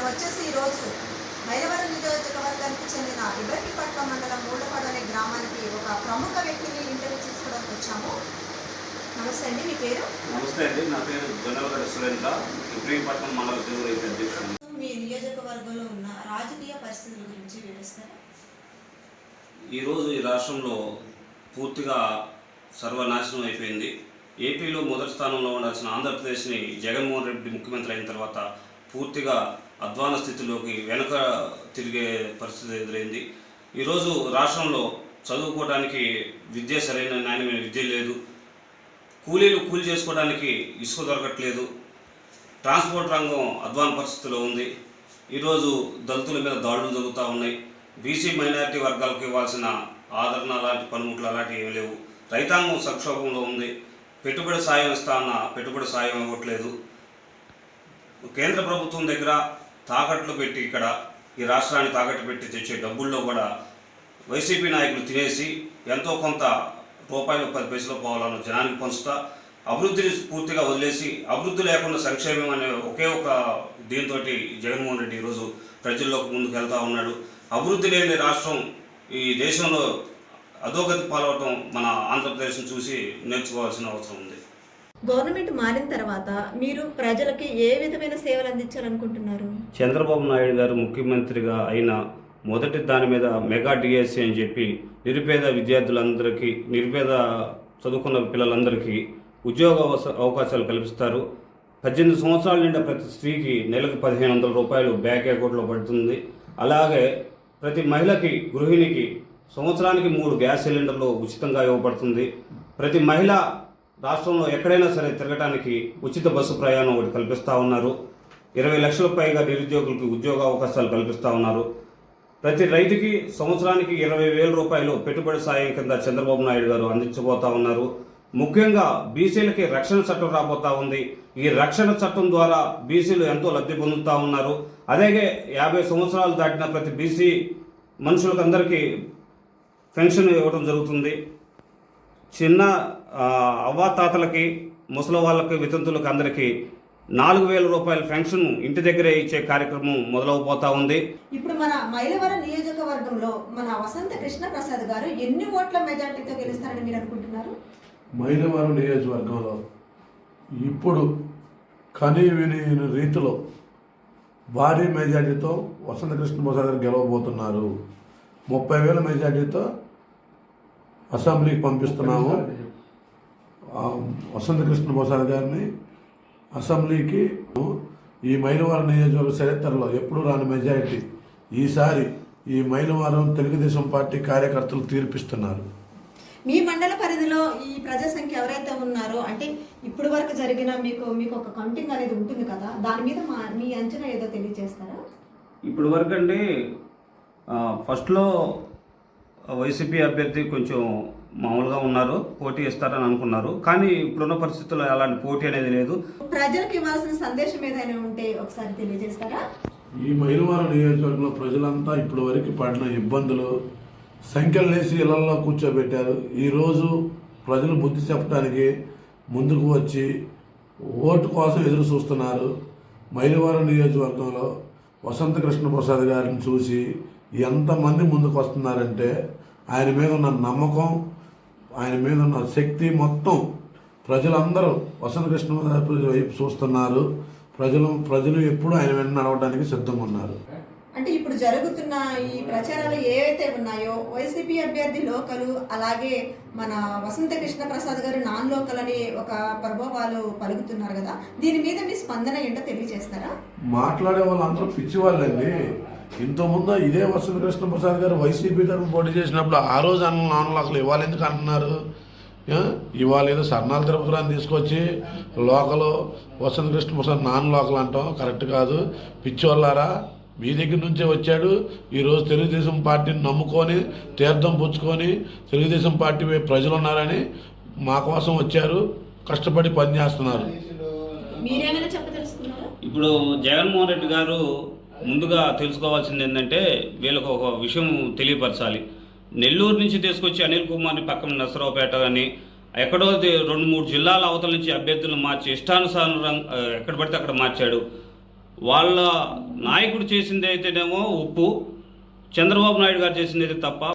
మనం వచ్చేసి ఈరోజు మైలవరం నియోజకవర్గానికి చెందిన ఇబ్రహీపట్నం మండలం మూలపాడు అనే గ్రామానికి ఒక ప్రముఖ వ్యక్తిని ఇంటర్వ్యూ చేసుకోవడానికి వచ్చాము. నమస్తే అండి మీ పేరు? నమస్తే అండి నా పేరు జొన్నలగడ్డ సురేంద్ర ఇబ్రహీంపట్నం మండల తెలుగు అధ్యక్షుడు మీ నియోజకవర్గంలో ఉన్న రాజకీయ పరిస్థితుల గురించి వివరిస్తారా? ఈరోజు ఈ రాష్ట్రంలో పూర్తిగా సర్వనాశనం అయిపోయింది. ఏపీలో మొదటి స్థానంలో ఉండాల్సిన ఆంధ్రప్రదేశ్ని జగన్మోహన్ రెడ్డి ముఖ్యమంత్రి అయిన తర్వాత పూర్తిగా అధ్వాన స్థితిలోకి వెనుక తిరిగే పరిస్థితి ఎదురైంది. ఈరోజు రాష్ట్రంలో చదువుకోవడానికి విద్య సరైన నాణ్యమైన విద్య లేదు. కూలీలు కూలి చేసుకోవడానికి ఇసుక దొరకట్లేదు. ట్రాన్స్పోర్ట్ రంగం అధ్వాన పరిస్థితిలో ఉంది. ఈరోజు దళితుల మీద దాడులు జరుగుతూ ఉన్నాయి. బీసీ మైనారిటీ వర్గాలకు ఇవ్వాల్సిన ఆదరణ లాంటి పనిముట్లు అలాంటివి ఏమీ లేవు. రైతాంగం సంక్షోభంలో ఉంది. పెట్టుబడి సాయం ఇస్తా అన్న పెట్టుబడి సాయం ఇవ్వట్లేదు. కేంద్ర ప్రభుత్వం దగ్గర తాకట్లు పెట్టి ఇక్కడ ఈ రాష్ట్రాన్ని తాకట్టు పెట్టి తెచ్చే డబ్బుల్లో కూడా వైసీపీ నాయకులు తినేసి ఎంతో కొంత రూపాయలు పది పైసలు పోవాలన్న జనానికి పంచుతా అభివృద్ధిని పూర్తిగా వదిలేసి అభివృద్ధి లేకుండా సంక్షేమం అనే ఒకే ఒక దీంతో జగన్మోహన్ రెడ్డి ఈరోజు ప్రజల్లోకి ముందుకు వెళ్తూ ఉన్నాడు. అభివృద్ధి లేని రాష్ట్రం ఈ దేశంలో అధోగతి పాలవటం మన ఆంధ్రప్రదేశ్ను చూసి నేర్చుకోవాల్సిన అవసరం ఉంది. గవర్నమెంట్ మారిన తర్వాత మీరు ప్రజలకి ఏ విధమైన సేవలు అందించాలనుకుంటున్నారు? చంద్రబాబు నాయుడు గారు ముఖ్యమంత్రిగా అయిన మొదటి దాని మీద మెగా డిఎస్సి అని చెప్పి నిరుపేద విద్యార్థులందరికీ నిరుపేద చదువుకున్న పిల్లలందరికీ ఉద్యోగ అవస- అవకాశాలు కల్పిస్తారు. పద్దెనిమిది సంవత్సరాల నిండా ప్రతి స్త్రీకి నెలకు పదిహేను వందల రూపాయలు బ్యాంక్ అకౌంట్లో పడుతుంది. అలాగే ప్రతి మహిళకి గృహిణికి సంవత్సరానికి మూడు గ్యాస్ సిలిండర్లు ఉచితంగా ఇవ్వబడుతుంది. ప్రతి మహిళ రాష్ట్రంలో ఎక్కడైనా సరే తిరగడానికి ఉచిత బస్సు ప్రయాణం ఒకటి కల్పిస్తూ ఉన్నారు. ఇరవై లక్షల పైగా నిరుద్యోగులకు ఉద్యోగ అవకాశాలు కల్పిస్తూ ఉన్నారు. ప్రతి రైతుకి సంవత్సరానికి ఇరవై వేల రూపాయలు పెట్టుబడి సాయం కింద చంద్రబాబు నాయుడు గారు అందించబోతా ఉన్నారు. ముఖ్యంగా బీసీలకి రక్షణ చట్టం రాబోతా ఉంది. ఈ రక్షణ చట్టం ద్వారా బీసీలు ఎంతో లబ్ధి పొందుతూ ఉన్నారు. అలాగే యాభై సంవత్సరాలు దాటిన ప్రతి బీసీ మనుషులకు అందరికీ పెన్షన్ ఇవ్వడం జరుగుతుంది. చిన్న అవ్వాతాతలకి ముసలి వాళ్ళకి వితంతులకు అందరికీ నాలుగు వేల రూపాయల పెన్షన్ ఇంటి దగ్గరే ఇచ్చే కార్యక్రమం మొదలవబోతా ఉంది. ఇప్పుడు మన మైలవరం నియోజకవర్గంలో మన వసంత కృష్ణ ప్రసాద్ గారు ఎన్ని ఓట్ల మెజార్టీతో గెలుస్తారని మీరు అనుకుంటున్నారు? మైలవరం నియోజకవర్గంలో ఇప్పుడు కని విని రీతిలో భారీ మెజార్టీతో వసంత కృష్ణ ప్రసాద్ గారు గెలవబోతున్నారు. ముప్పై వేల మెజార్టీతో అసెంబ్లీకి పంపిస్తున్నాము. ఆ, వసంత కృష్ణ ప్రసాద్ గారిని అసెంబ్లీకి ఈ మైలవరం నియోజకవర్గ చరిత్రలో ఎప్పుడు రాని మెజారిటీ. ఈసారి ఈ మైలవరం తెలుగుదేశం పార్టీ కార్యకర్తలు తీర్పిస్తున్నారు. మీ మండల పరిధిలో ఈ ప్రజా సంఖ్య ఎవరైతే ఉన్నారో అంటే ఇప్పుడు వరకు జరిగిన మీకు మీకు ఒక కౌంటింగ్ అనేది ఉంటుంది కదా దాని మీద మా మీ అంచనా ఏదో తెలియజేస్తారా? ఇప్పుడు వరకు అండి ఫస్ట్లో వైసీపీ అభ్యర్థి కొంచెం మామూలుగా ఉన్నారు పోటీ ఇస్తారని అనుకున్నారు. కానీ ఇప్పుడున్న పరిస్థితుల్లో అలాంటి పోటీ అనేది లేదు. ప్రజలకు ఇవ్వాల్సిన సందేశం ఏదైనా ఉంటే ఒకసారి తెలియజేస్తారా? ఈ మైలవరం నియోజకవర్గంలో ప్రజలంతా ఇప్పటి వరకు పడిన ఇబ్బందులు సంఖ్యలు వేసి ఇళ్ళలో కూర్చోబెట్టారు. ఈరోజు ప్రజలు బుద్ధి చెప్పడానికి ముందుకు వచ్చి ఓటు కోసం ఎదురు చూస్తున్నారు. మైలవరం నియోజకవర్గంలో వసంత కృష్ణ ప్రసాద్ గారిని చూసి ఎంతమంది ముందుకు వస్తున్నారంటే ఆయన మీద ఉన్న నమ్మకం ఆయన మీద ఉన్న శక్తి మొత్తం ప్రజలందరూ వసంత కృష్ణ వైపు చూస్తున్నారు. ప్రజలు ప్రజలు ఎప్పుడు ఆయన వెంట నడవడానికి సిద్ధంగా ఉన్నారు. అంటే ఇప్పుడు జరుగుతున్న ఈ ప్రచారాలు ఏవైతే ఉన్నాయో వైసీపీ అభ్యర్థి లోకలు అలాగే మన వసంత కృష్ణ ప్రసాద్ గారు నాన్ లోకల్ అని ఒక ప్రభావాలు పలుకుతున్నారు కదా. దీని మీద మీ స్పందన ఏంటో తెలియజేస్తారా? మాట్లాడే వాళ్ళందరూ పిచ్చి వాళ్ళండి ఇంతకుముందు ఇదే వసంత కృష్ణ ప్రసాద్ గారు వైసీపీ తరఫున పోటీ చేసినప్పుడు ఆ రోజు అన్న నాన్నలు అసలు ఇవాళ ఎందుకు అంటున్నారు? ఆ? ఇవాళ ఏదో సర్నాల తిరుపతిరాన్ని తీసుకొచ్చి local Vasantha Krishna Prasad non local అంటాం. కరెక్ట్ కాదు. పిచ్చి వాళ్ళారా మీ దగ్గర నుంచే వచ్చాడు. ఈరోజు తెలుగుదేశం పార్టీని నమ్ముకొని తీర్థం పుచ్చుకొని తెలుగుదేశం పార్టీ ప్రజలు ఉన్నారని మా కోసం వచ్చారు. కష్టపడి పనిచేస్తున్నారు ఇప్పుడు జగన్మోహన్ రెడ్డి గారు ముందుగా తెలుసుకోవాల్సింది ఏంటంటే వీళ్ళకు ఒక విషయం తెలియపరచాలి. నెల్లూరు నుంచి తీసుకొచ్చి అనిల్ కుమార్ని పక్కన నసరావుపేట అని ఎక్కడో రెండు మూడు జిల్లాల అవతల నుంచి అభ్యర్థులు మార్చి ఇష్టానుసారం ఎక్కడ పడితే అక్కడ మార్చాడు. వాళ్ళ నాయకుడు చేసింది అయితేనేమో ఉప్పు చంద్రబాబు నాయుడు గారు చేసింది అయితే తప్ప